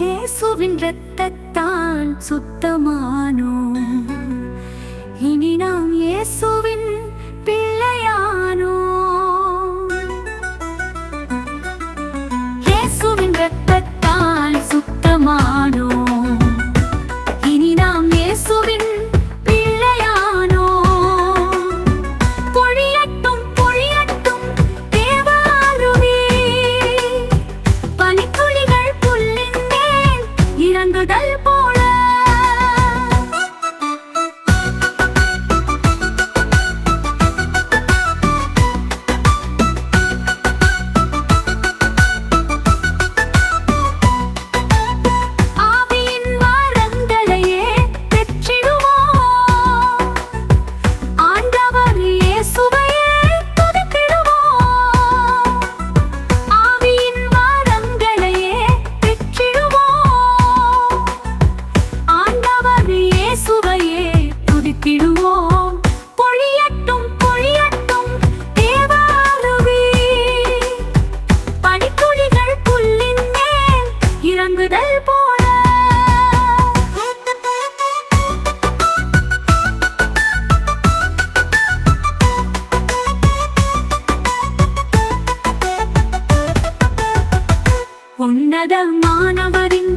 இயேசுவின் இரத்தத்தான் சுத்தமானோம். இனி நான் ಹೃದಯ இறங்குதல் போல. உன்னதமானவரின்